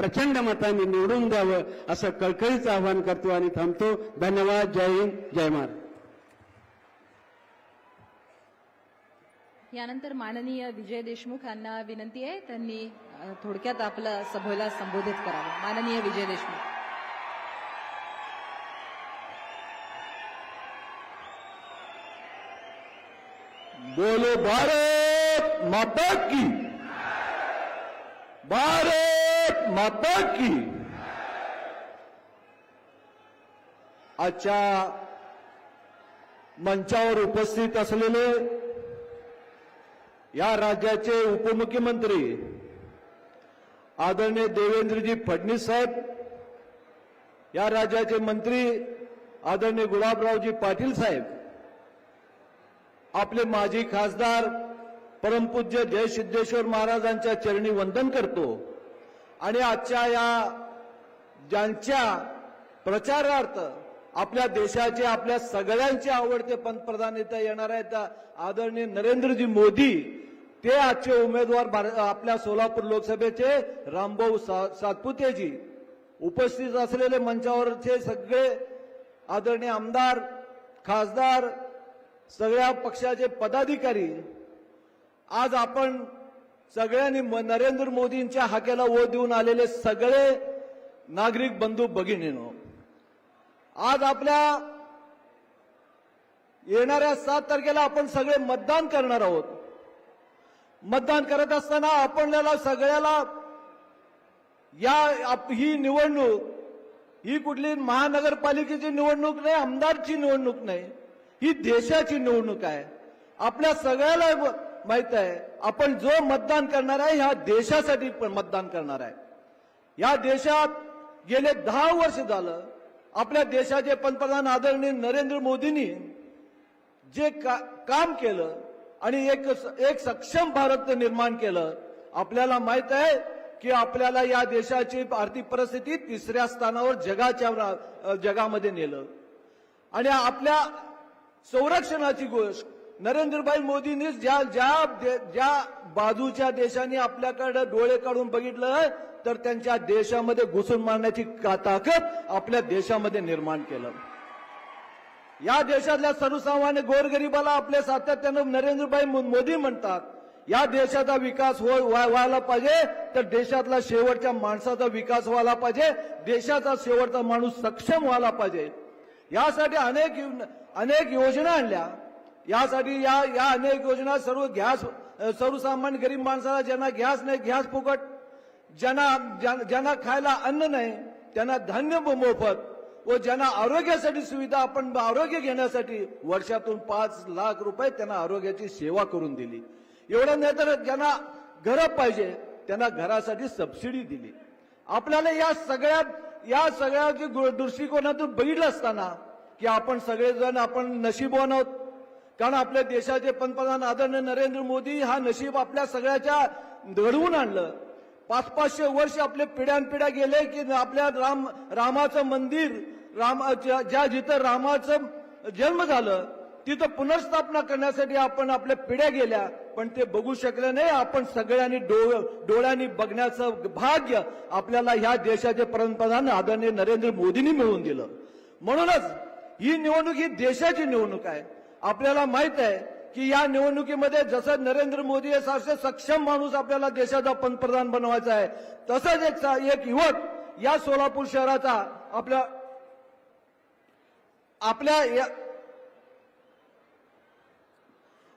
प्रचंड मतांनी निवडून द्यावं असं कळकळीचं आवाहन करतो आणि थांबतो. धन्यवाद. जय हिंद. जय महाराज यानंतर माननीय विजय देशमुख यांना विनंती आहे. त्यांनी थोडक्यात आपलं सभेला संबोधित करावं. माननीय विजय देशमुख. बोलो भारत माता की। भारत माता की। आजच्या मंचावर उपस्थित असलेले या राज्याचे उपमुख्यमंत्री आदरणीय देवेंद्रजी फडणवीस साहेब या राज्याचे मंत्री आदरणीय गुलाबरावजी पाटील साहेब आपले माजी खासदार परमपूज्य जयसिद्धेश्वर महाराजांच्या चरणी वंदन करतो. आणि आजच्या या ज्यांच्या प्रचारार्थ आपल्या देशाचे आपल्या सगळ्यांचे आवडते पंतप्रधान इथं येणार आहेत आदरणीय नरेंद्रजी मोदी ते आजचे उमेदवार भार- आपल्या सोलापूर लोकसभेचे रामभाऊ सा- सातपुतेजी उपस्थित असलेले मंचावरचे सगळे आदरणीय आमदार खासदार सगळ्या पक्षाचे पदाधिकारी आज आपण सगळ्यांनी नरेंद्र मोदींच्या हाकेला ओ देऊन आलेले सगळे नागरिक बंधू भगिनीनो आज आपल्या येणाऱ्या सात तारखेला आपण सगळे मतदान करणार आहोत. मतदान करत असताना आपल्याला सगळ्याला या आप- ही निवडणूक ही कुठली महानगरपालिकेची निवडणूक नाही आमदारची निवडणूक नाही ही देशाची निवडणूक आहे. आपल्या सगळ्याला माहीत आहे आपण जो मतदान करणार आहे ह्या देशासाठी पण मतदान करणार आहे. या देशात गेले दहा वर्ष झालं आपल्या देशाचे पंतप्रधान आदरणीय नरेंद्र मोदींनी जे का, काम केलं आणि एक एक सक्षम भारत निर्माण केलं आपल्याला माहीत आहे की आपल्याला या देशाची आर्थिक परिस्थिती तिसऱ्या स्थानावर जगाच्या जगामध्ये नेलं. आणि आपल्या संरक्षणाची गोष्ट नरेंद्रभाई मोदींनी ज्या ज्या ज्या बाजूच्या देशांनी आपल्याकडे डोळे काढून बघितलं तर त्यांच्या देशामध्ये घुसून मारण्याची का- ताकद आपल्या देशामध्ये निर्माण केलं. या देशातल्या सर्वसामान्य गोरगरिबाला आपले सातत्यानं नरेंद्रभाई मोदी म्हणतात या देशाचा विकास हो- व्हायला पाहिजे तर देशातला शेवटच्या माणसाचा विकास व्हायला पाहिजे देशाचा शेवटचा माणूस सक्षम व्हायला पाहिजे. यासाठी अनेक अनेक योजना आणल्या. यासाठी या या अनेक योजना सर्व गॅस सर्वसामान्य गरीब माणसाला ज्यांना गॅस नाही गॅस फुकट ज्यांना ज्यांना खायला अन्न नाही त्यांना धान्य मोफत व ज्यांना आरोग्यासाठी सुविधा आपण आरोग्य घेण्यासाठी वर्षातून पाच लाख रुपये त्यांना आरोग्याची सेवा करून दिली. एवढं नाही तर ज्यांना घरं पाहिजे त्यांना घरासाठी सबसिडी दिली. आपल्याला या सगळ्या या सगळ्या जे दृष्टिकोनातून बघितलं असताना की आपण सगळेजण आपण नशीबवान आहोत कारण आपल्या देशाचे पंतप्रधान आदरणीय नरेंद्र मोदी हा नशीब आपल्या सगळ्याच्या घडवून आणलं. पाच पाचशे वर्ष आपले पिढ्यानपिढ्या गेले की आपल्या राम रामाचं मंदिर राम ज्या जिथं रामाचं जन्म झालं तिथं पुनर्स्थापना करण्यासाठी आपण आपल्या पिढ्या गेल्या पण ते बघू शकले नाही. आपण सगळ्यांनी डोळ्यांनी बघण्याचं भाग्य आपल्याला ह्या देशाचे पंतप्रधान आदरणीय नरेंद्र मोदींनी मिळवून दिलं. म्हणूनच ही निवडणूक ही देशाची निवडणूक आहे. आपल्याला माहीत आहे की या निवडणुकीमध्ये जसं नरेंद्र मोदी हे सारखे सक्षम माणूस आपल्याला देशाचा पंतप्रधान बनवायचा आहे तसंच एक एक युवक या सोलापूर शहराचा आपल्या आपल्या या-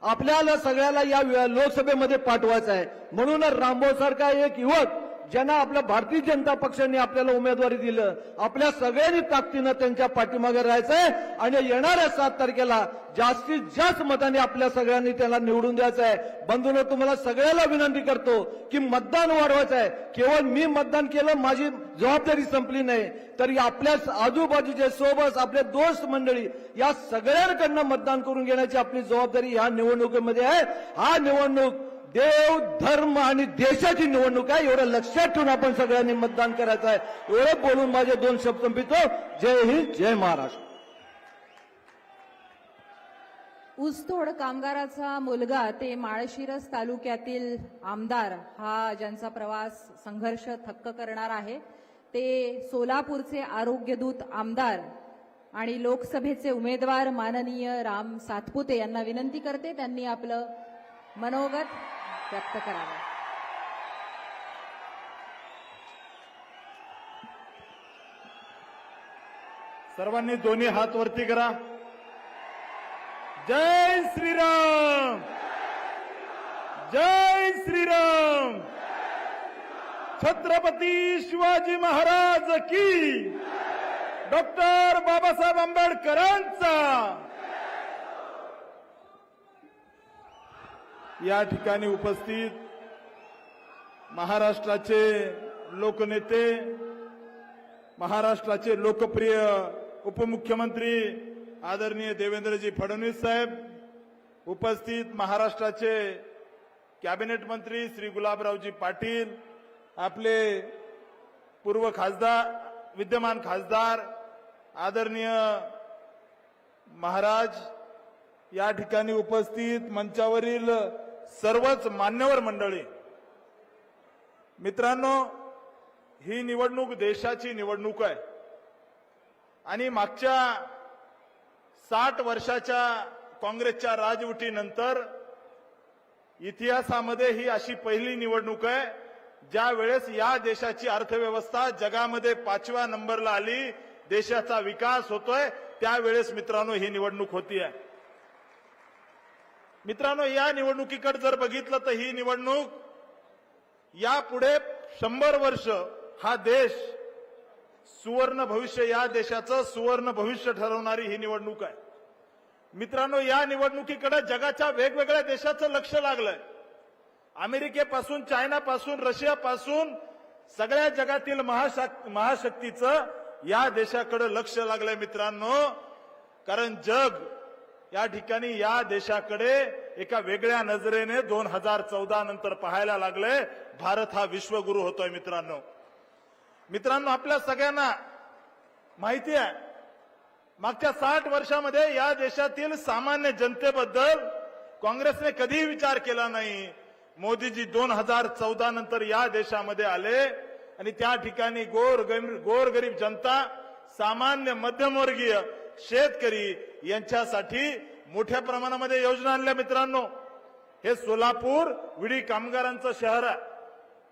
आपल्याला सगळ्याला या वे- लोकसभेमध्ये पाठवायचं आहे. म्हणूनच रामभाऊ सारखा एक युवक ज्यांना आपल्या भारतीय जनता पक्षाने आपल्याला उमेदवारी दिलं आपल्या सगळ्यांनी ताकदीनं त्यांच्या पाठीमागे राहायचंय आणि येणाऱ्या सात तारखेला जास्तीत जास्त मताने आपल्या सगळ्यांनी त्याला निवडून द्यायचं आहे बंधून तुम्हाला सगळ्याला विनंती करतो की मतदान वाढवायचं आहे केवळ मी मतदान केलं माझी जबाबदारी संपली नाही. तर आपल्या आजूबाजूचे सोबत आपले दोस्त मंडळी या सगळ्यांकडनं मतदान करून घेण्याची आपली जबाबदारी या निवडणुकीमध्ये आहे. हा निवडणूक देव धर्म आणि देशाची निवडणूक आहे. एवढं लक्षात ठेवून आपण सगळ्यांनी मतदान करायचं आहे. एवढं बोलून माझे दोन शब्द संपितो हो. जय हिंद जय महाराष्ट्र. ऊसतोड कामगाराचा मुलगा ते माळशिरस तालुक्यातील आमदार हा ज्यांचा प्रवास संघर्ष थक्क करणार आहे. ते सोलापूरचे आरोग्यदूत आमदार आणि लोकसभेचे उमेदवार माननीय राम सातपुते यांना विनंती करते. त्यांनी आपलं मनोगत व्यक्त करावा. सर्वांनी दोन्ही हात वरती करा. जय श्रीराम! जय श्रीराम! छत्रपती शिवाजी महाराज की. डॉक्टर बाबासाहेब आंबेडकरांचा या ठिकाणी उपस्थित महाराष्ट्राचे लोकनेते महाराष्ट्राचे लोकप्रिय उपमुख्यमंत्री आदरणीय देवेंद्रजी फडणवीस साहेब उपस्थित महाराष्ट्राचे कॅबिनेट मंत्री श्री गुलाबरावजी पाटील आपले पूर्व खासदार विद्यमान खासदार आदरणीय महाराज या ठिकाणी उपस्थित मंचावरील सर्वच मान्यवर मंडळी मित्रांनो ही निवडणूक देशाची निवडणूक आहे. आणि मागच्या साठ वर्षाच्या काँग्रेसच्या राजवटीनंतर इतिहासामध्ये ही अशी पहिली निवडणूक आहे ज्या वेळेस या देशाची अर्थव्यवस्था जगामध्ये पाचव्या नंबरला आली देशाचा विकास होतोय त्यावेळेस मित्रांनो ही निवडणूक होती आहे मित्रांनो या निवडणुकीकडे जर बघितलं तर ही निवडणूक यापुढे शंभर वर्ष हा देश सुवर्ण भविष्य या देशाचं सुवर्ण भविष्य ठरवणारी ही निवडणूक आहे. मित्रांनो या निवडणुकीकडे जगाच्या वेगवेगळ्या देशाचं लक्ष लागलंय. अमेरिकेपासून चायनापासून रशियापासून सगळ्या जगातील महाशक्तीचं या देशाकडे लक्ष लागलंय मित्रांनो. कारण जग या ठिकाणी या देशाकडे एका वेगळ्या नजरेने दोन हजार चौदा नंतर पाहायला लागले. भारत हा विश्वगुरु होतोय मित्रांनो. मित्रांनो आपल्या सगळ्यांना माहिती आहे मागच्या साठ वर्षामध्ये या देशातील सामान्य जनतेबद्दल काँग्रेसने कधीही विचार केला नाही. मोदीजी दोन हजार चौदा नंतर या देशामध्ये आले आणि त्या ठिकाणी गोर गोरगरीब जनता सामान्य मध्यमवर्गीय शेतकरी यांच्यासाठी मोठ्या प्रमाणामध्ये योजना आणल्या मित्रांनो. हे सोलापूर विडी कामगारांचं शहर आहे.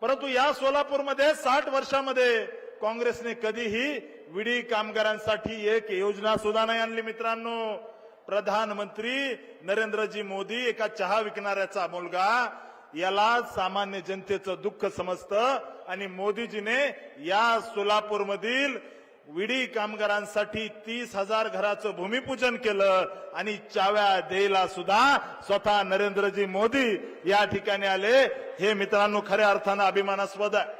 परंतु या सोलापूरमध्ये साठ वर्षामध्ये काँग्रेसने कधीही विडी कामगारांसाठी एक योजना सुद्धा नाही आणली मित्रांनो. प्रधानमंत्री नरेंद्रजी मोदी एका चहा विकणाऱ्याचा मुलगा याला सामान्य जनतेचं दुःख समजतं आणि मोदीजीने या सोलापूरमधील विडी कामगारांसाठी तीस हजार घराचं भूमिपूजन केलं आणि चाव्या देईला सुद्धा स्वतः नरेंद्रजी मोदी या ठिकाणी आले. हे मित्रांनो खऱ्या अर्थानं अभिमानास्पद आहे.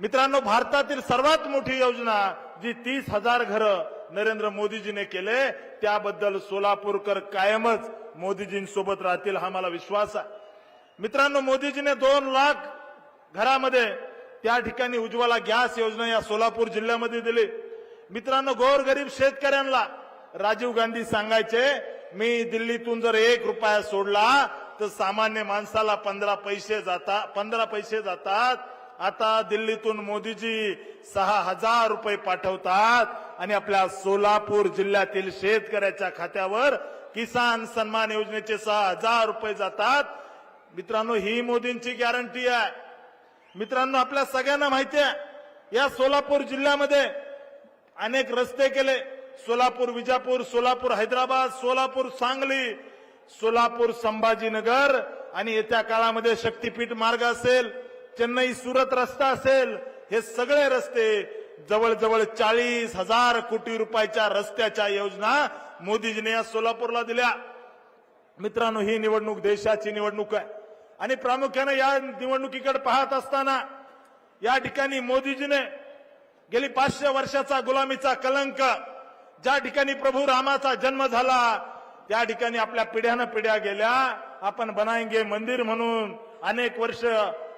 मित्रांनो भारतातील सर्वात मोठी योजना जी तीस हजार घरं नरेंद्र मोदीजीने केले त्याबद्दल सोलापूरकर कायमच मोदीजींसोबत राहतील हा मला विश्वास आहे. मित्रांनो मोदीजीने दोन लाख घरामध्ये त्या ठिकाणी उज्ज्वला गॅस योजना या सोलापूर जिल्ह्यामध्ये दिली. मित्रांनो गोरगरीब शेतकऱ्यांना राजीव गांधी सांगायचे मी दिल्लीतून जर एक रुपया सोडला तर सामान्य माणसाला पंधरा पैसे जातात पंधरा पैसे जातात. आता दिल्लीतून मोदीजी सहा हजार रुपये पाठवतात आणि आपल्या सोलापूर जिल्ह्यातील शेतकऱ्याच्या खात्यावर किसान सन्मान योजनेचे सहा हजार रुपये जातात. मित्रांनो ही मोदींची गॅरंटी आहे. मित्रांनो आपल्या सगळ्यांना माहिती आहे या सोलापूर जिल्ह्यामध्ये अनेक रस्ते केले. सोलापूर विजापूर सोलापूर हैदराबाद सोलापूर सांगली सोलापूर संभाजीनगर आणि येत्या काळामध्ये शक्तीपीठ मार्ग असेल चेन्नई सुरत रस्ता असेल हे सगळे रस्ते जवळजवळ चाळीस हजार कोटी रुपयाच्या रस्त्याच्या योजना मोदीजीने या सोलापूरला दिल्या. मित्रांनो ही निवडणूक देशाची निवडणूक आहे. आणि प्रामुख्याने या निवडणुकीकडे पाहत असताना या ठिकाणी मोदीजीने गेली पाचशे वर्षाचा गुलामीचा कलंक ज्या ठिकाणी प्रभू रामाचा जन्म झाला त्या ठिकाणी आपल्या पिढ्यानं पिढ्या गेल्या. आपण बनाएंगे मंदिर म्हणून अनेक वर्ष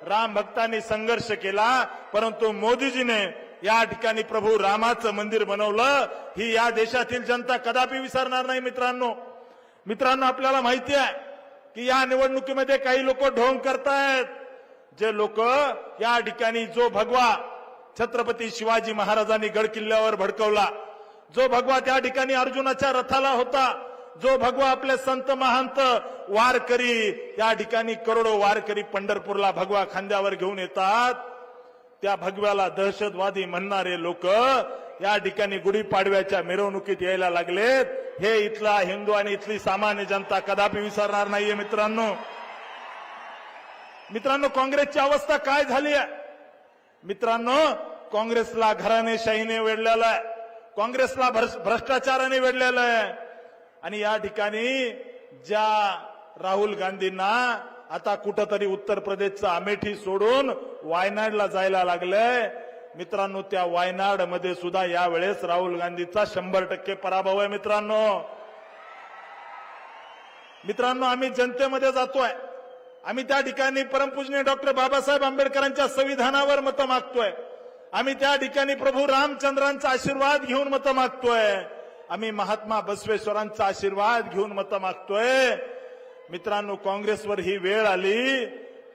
राम भक्तांनी संघर्ष केला परंतु मोदीजीने या ठिकाणी प्रभू रामाचं मंदिर बनवलं. ही या देशातील जनता कदापि विसरणार नाही मित्रांनो. मित्रांनो आपल्याला माहिती आहे की या निवडणुकीमध्ये काही लोक ढोंग करतायत. जे लोक या ठिकाणी जो भगवा छत्रपती शिवाजी महाराजांनी गड किल्ल्यावर भडकवला जो भगवा त्या ठिकाणी अर्जुनाच्या रथाला होता जो भगवा आपले संत महांत वारकरी या ठिकाणी करोडो वारकरी पंढरपूरला भगवा खांद्यावर घेऊन येतात. त्या भगव्याला दहशतवादी म्हणणारे लोक या ठिकाणी गुढीपाडव्याच्या मिरवणुकीत यायला लागलेत. हे इथला हिंदू आणि इथली सामान्य जनता कदापि विसरणार नाहीये मित्रांनो. मित्रांनो काँग्रेसची अवस्था काय झाली आहे? मित्रांनो काँग्रेसला घराणेशाहीने वेढलेलं आहे. काँग्रेसला भ्रष्टाचाराने वेढलेलं आहे. आणि या ठिकाणी ज्या राहुल गांधींना आता कुठंतरी उत्तर प्रदेशचा अमेठी सोडून वायनाडला जायला लागलंय मित्रांनो त्या वायनाडमध्ये सुद्धा यावेळेस राहुल गांधीचा शंभर टक्के पराभव आहे मित्रांनो. मित्रांनो आम्ही जनतेमध्ये जातोय. आम्ही त्या ठिकाणी परमपूजनीय डॉक्टर बाबासाहेब आंबेडकरांच्या संविधानावर मतं मागतोय. आम्ही त्या ठिकाणी प्रभू रामचंद्रांचा आशीर्वाद घेऊन मतं मागतोय. आम्ही महात्मा बसवेश्वरांचा आशीर्वाद घेऊन मतं मागतोय. मित्रांनो काँग्रेसवर ही वेळ आली.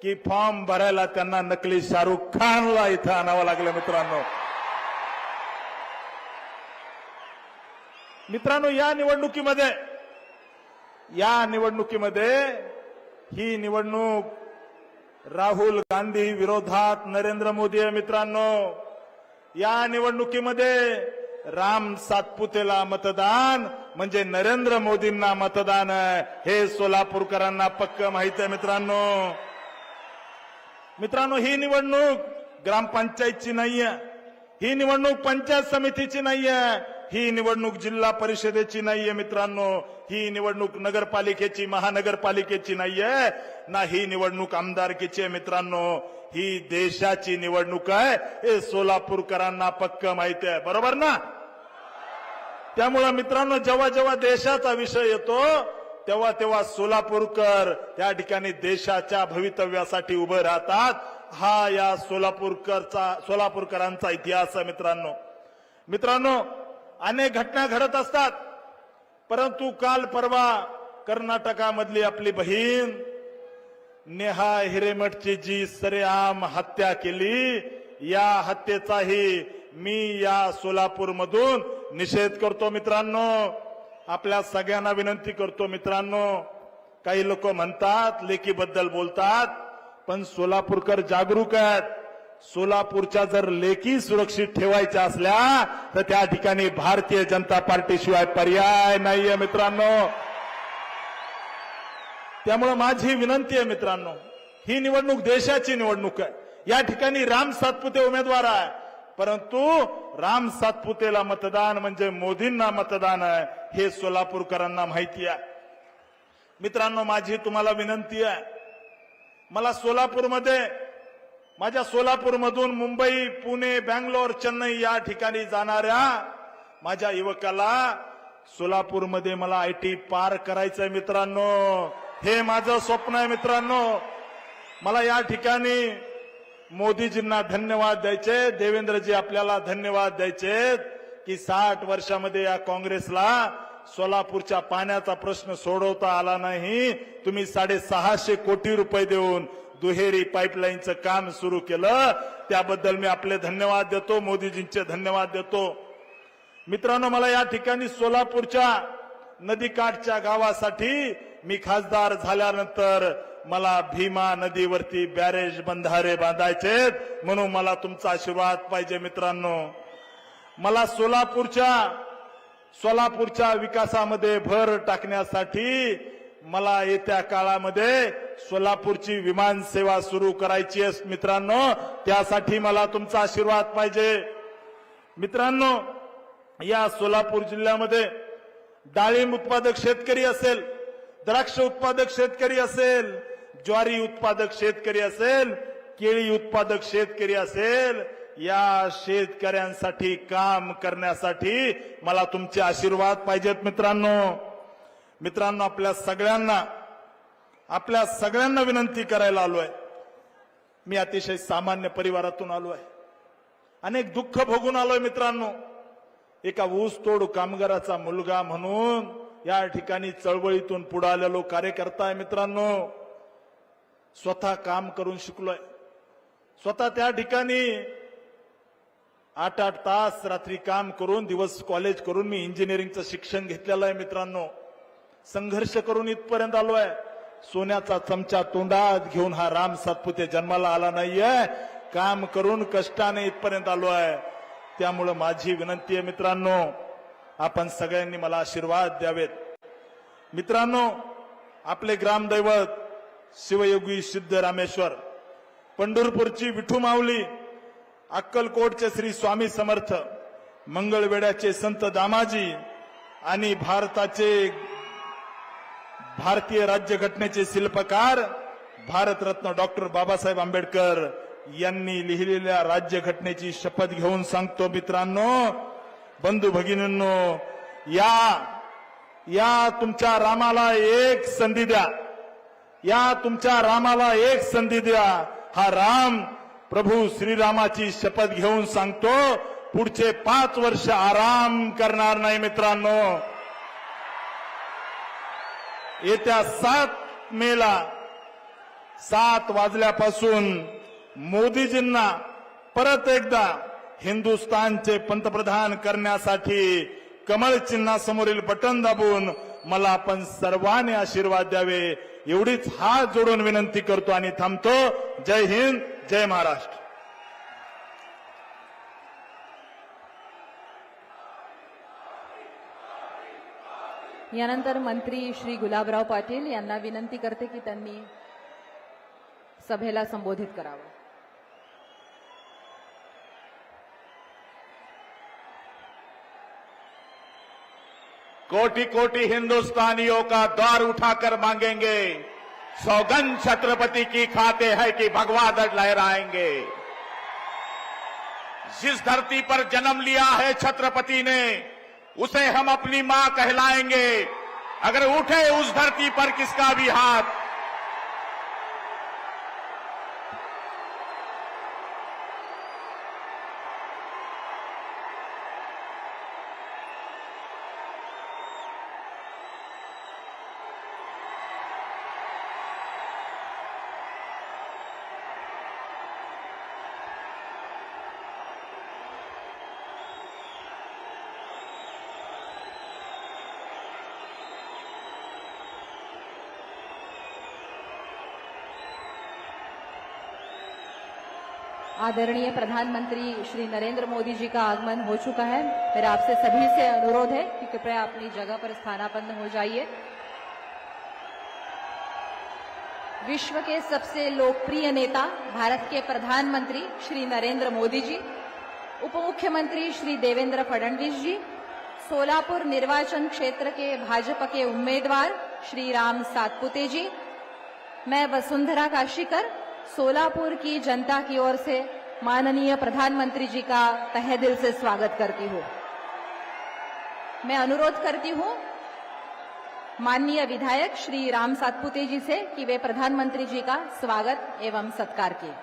की फॉर्म भरायला त्यांना नकली शाहरुख खानला इथं आणावं लागलं मित्रांनो. मित्रांनो या निवडणुकीमध्ये या निवडणुकीमध्ये ही निवडणूक राहुल गांधी विरोधात नरेंद्र मोदी आहे मित्रांनो. या निवडणुकीमध्ये राम सातपुतेला मतदान म्हणजे नरेंद्र मोदींना मतदान आहे. हे सोलापूरकरांना पक्क माहीत आहे मित्रांनो. मित्रांनो ही निवडणूक ग्रामपंचायतची नाहीये. ही निवडणूक पंचायत समितीची नाहीये. ही निवडणूक जिल्हा परिषदेची नाहीये मित्रांनो. ही निवडणूक नगरपालिकेची महानगरपालिकेची नाहीये. ना ही निवडणूक आमदारकीची आहे मित्रांनो. ही देशाची निवडणूक आहे. हे सोलापूरकरांना पक्क माहिती आहे. बरोबर ना? त्यामुळं मित्रांनो जेव्हा जेव्हा देशाचा विषय येतो तेव्हा तेव्हा सोलापूरकर त्या ठिकाणी देशाच्या भवितव्यासाठी उभे राहतात. हा या सोलापूरकरचा सोलापूरकरांचा इतिहास आहे मित्रांनो. मित्रांनो अनेक घटना घडत असतात. परंतु काल परवा कर्नाटकामधली आपली बहीण नेहा हिरेमठची जी सरेआम हत्या केली या हत्येचाही मी या सोलापूरमधून निषेध करतो मित्रांनो. आपल्या सगळ्यांना विनंती करतो मित्रांनो. काही लोक म्हणतात लेकीबद्दल बोलतात पण सोलापूरकर जागरूक आहेत. सोलापूरच्या जर लेखी सुरक्षित ठेवायच्या असल्या तर त्या ठिकाणी भारतीय जनता पार्टीशिवाय पर्याय नाहीये मित्रांनो. त्यामुळे माझी विनंती आहे मित्रांनो ही निवडणूक देशाची निवडणूक आहे. या ठिकाणी राम सातपुते उमेदवार आहे परंतु राम सातपुतेला मतदान म्हणजे मोदींना मतदान आहे हे सोलापूरकरांना माहिती आहे. मित्रांनो माझी तुम्हाला विनंती आहे. मला सोलापूरमध्ये माझ्या सोलापूरमधून मुंबई पुणे बँगलोर चेन्नई या ठिकाणी जाणाऱ्या माझ्या युवकाला सोलापूरमध्ये मला आय टी पार करायचंय मित्रांनो. हे माझं स्वप्न आहे मित्रांनो. मला या ठिकाणी मोदीजींना धन्यवाद द्यायचे. देवेंद्रजी आपल्याला धन्यवाद द्यायचे की साठ वर्षामध्ये या काँग्रेसला सोलापूरच्या पाण्याचा प्रश्न सोडवता आला नाही. तुम्ही साडेसहाशे कोटी रुपये देऊन दुहेरी पाईपलाईनचं काम सुरू केलं. त्याबद्दल मी आपले धन्यवाद देतो मोदीजींचे धन्यवाद देतो. मित्रांनो मला या ठिकाणी सोलापूरच्या नदीकाठच्या गावासाठी मी खासदार झाल्यानंतर मला भीमा नदीवरती बॅरेज बंधारे बांधायचे म्हणून मला तुमचा आशीर्वाद पाहिजे मित्रांनो. मला सोलापूरच्या सोलापूरच्या विकासामध्ये भर टाकण्यासाठी मला येत्या काळामध्ये सोलापूरची विमान सेवा सुरू करायची आहे मित्रांनो. त्यासाठी मला तुमचा आशीर्वाद पाहिजे. मित्रांनो या सोलापूर जिल्ह्यामध्ये डाळिंब उत्पादक शेतकरी असेल द्राक्ष उत्पादक शेतकरी असेल ज्वारी उत्पादक शेतकरी असेल केळी उत्पादक शेतकरी असेल या शेतकऱ्यांसाठी काम करण्यासाठी मला तुमचे आशीर्वाद पाहिजेत मित्रांनो. मित्रांनो आपल्या सगळ्यांना आपल्या सगळ्यांना विनंती करायला आलोय. मी अतिशय सामान्य परिवारातून आलो आहे अनेक दुःख भोगून आलोय मित्रांनो. एका ऊस तोड कामगाराचा मुलगा म्हणून या ठिकाणी चळवळीतून पुढे आलेलो कार्यकर्ता आहे मित्रांनो. स्वतः काम करून शिकलोय. स्वतः त्या ठिकाणी आठ आठ तास रात्री काम करून दिवस कॉलेज करून मी इंजिनिअरिंगचं शिक्षण घेतलेलं आहे मित्रांनो. संघर्ष करून इथपर्यंत आलो आहे सोन्याचा चमचा तोंडात घेऊन हा राम सातपुते जन्माला आला नाहीये. काम करून कष्टाने इथपर्यंत आलो आहे त्यामुळं माझी विनंती आहे मित्रांनो आपण सगळ्यांनी मला आशीर्वाद द्यावेत. मित्रांनो आपले ग्रामदैवत शिवयोगी सिद्ध रामेश्वर पंढरपूरची विठू माऊली अक्कलकोटचे श्री स्वामी समर्थ मंगळवेड्याचे संत दामाजी आणि भारताचे भारतीय राज्यघटनेचे शिल्पकार भारतरत्न डॉक्टर बाबासाहेब आंबेडकर यांनी लिहिलेल्या राज्यघटनेची शपथ घेऊन सांगतो मित्रांनो बंधू भगिनींनो या या तुमच्या रामाला एक संधी द्या. या तुमच्या रामाला एक संधी द्या. हा राम प्रभू श्रीरामाची शपथ घेऊन सांगतो पुढचे पाच वर्ष आराम करणार नाही मित्रांनो. येत्या सात मेला सात वाजल्यापासून मोदीजींना परत एकदा हिंदुस्थानचे पंतप्रधान करण्यासाठी कमळ चिन्हासमोरील बटन दाबून मला आपण सर्वांनी आशीर्वाद द्यावे. एवढीच हात जोडून विनंती करतो आणि थांबतो. जय हिंद जय महाराष्ट्र. यानंतर मंत्री श्री गुलाबराव पाटील यांना विनंती करते की त्यांनी सभेला संबोधित करावं. कोटि कोटि हिंदुस्तानियों का द्वार उठाकर मांगेंगे। सौगन छत्रपति की खाते है कि भगवा दर लहराएँगे। जिस धरती पर जन्म लिया है छत्रपति ने, उसे हम अपनी माँ कहलाएँगे। अगर उठे उस धरती पर किसका भी हाथ आदरणीय प्रधानमंत्री श्री नरेंद्र मोदी जी का आगमन हो चुका है। मेरा आपसे सभी से अनुरोध है कि कृपया अपनी जगह पर स्थानापन्न हो जाइए। विश्व के सबसे लोकप्रिय नेता, भारत के प्रधानमंत्री श्री नरेंद्र मोदी जी उप मुख्यमंत्री श्री देवेंद्र फडणवीस जी, सोलापुर निर्वाचन क्षेत्र के भाजपा के उम्मीदवार श्री राम सातपुते जी, मैं वसुंधरा काशीकर सोलापुर की जनता की ओर से माननीय प्रधानमंत्री जी का तहे दिल से स्वागत करती हूँ। मैं अनुरोध करती हूँ माननीय विधायक श्री राम सातपुते जी से कि वे प्रधानमंत्री जी का स्वागत एवं सत्कार किए।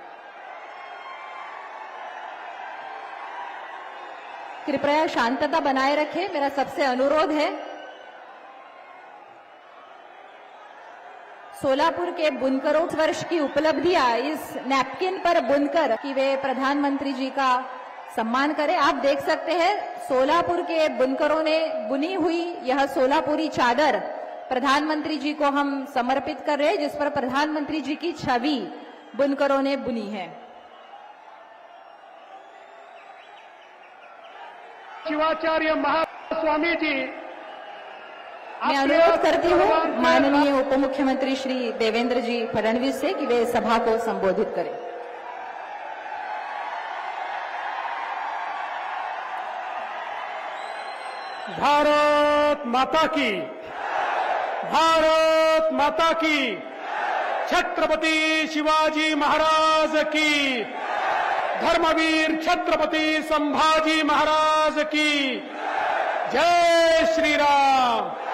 कृपया शांतता बनाए रखें। मेरा सबसे अनुरोध है सोलापुर के बुनकरों वर्ष की उपलब्धियाँ इस नैपकिन पर बुनकर कि वे प्रधानमंत्री जी का सम्मान करें। आप देख सकते हैं, सोलापुर के बुनकरों ने बुनी हुई यह सोलापुरी चादर प्रधानमंत्री जी को हम समर्पित कर रहे हैं, जिस पर प्रधानमंत्री जी की छवि बुनकरों ने बुनी है। शिवाचार्य महास्वामी जी मैं अनुरोध करती हूँ माननीय उप मुख्यमंत्री श्री देवेंद्र जी फडणवीस से कि वे सभा को संबोधित करें। भारत माता की भारत माता की छत्रपति शिवाजी महाराज की धर्मवीर छत्रपति संभाजी महाराज की जय श्री राम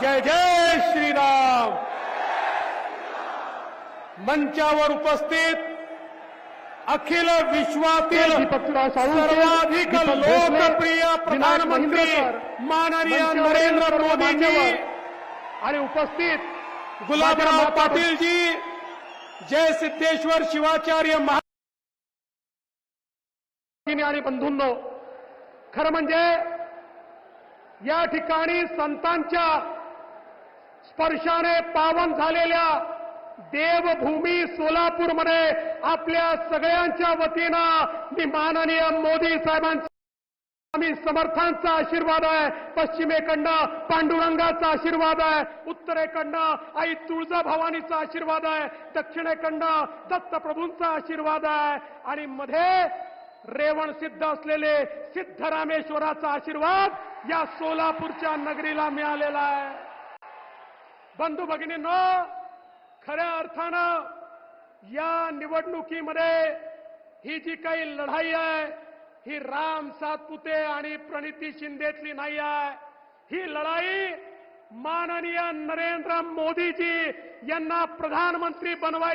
जय जय श्री राम मंचावर उपस्थित अखिल विश्वातील सर्वाधिक लोकप्रिय प्रधानमंत्री माननीय नरेंद्र मोदीजी आणि उपस्थित गुलाबराव पाटीलजी जय सिद्धेश्वर शिवाचार्य महा भगिनी आणि बंधूंनो खरं म्हणजे या ठिकाणी संतांच्या स्पर्शाने पावन झालेल्या देवभूमी सोलापूरमध्ये आपल्या सगळ्यांच्या वतीनं मी माननीय मोदी साहेबांचा आम्ही समर्थांचा आशीर्वाद आहे. पश्चिमेकडनं पांडुरंगाचा आशीर्वाद आहे. उत्तरेकडनं आई तुळजाभवानीचा आशीर्वाद आहे. दक्षिणेकडनं दत्तप्रभूंचा आशीर्वाद आहे. आणि मध्ये रेवण सिद्ध असलेले सिद्धरामेश्वराचा आशीर्वाद या सोलापूरच्या नगरीला मिळालेला आहे. बंधू भगिनींनो खऱ्या अर्थानं या निवडणुकीमध्ये ही जी काही लढाई आहे ही राम सातपुते आणि प्रणिती शिंदेतली नाही आहे. ही लढाई माननीय नरेंद्र मोदीजी यांना प्रधानमंत्री बनवायची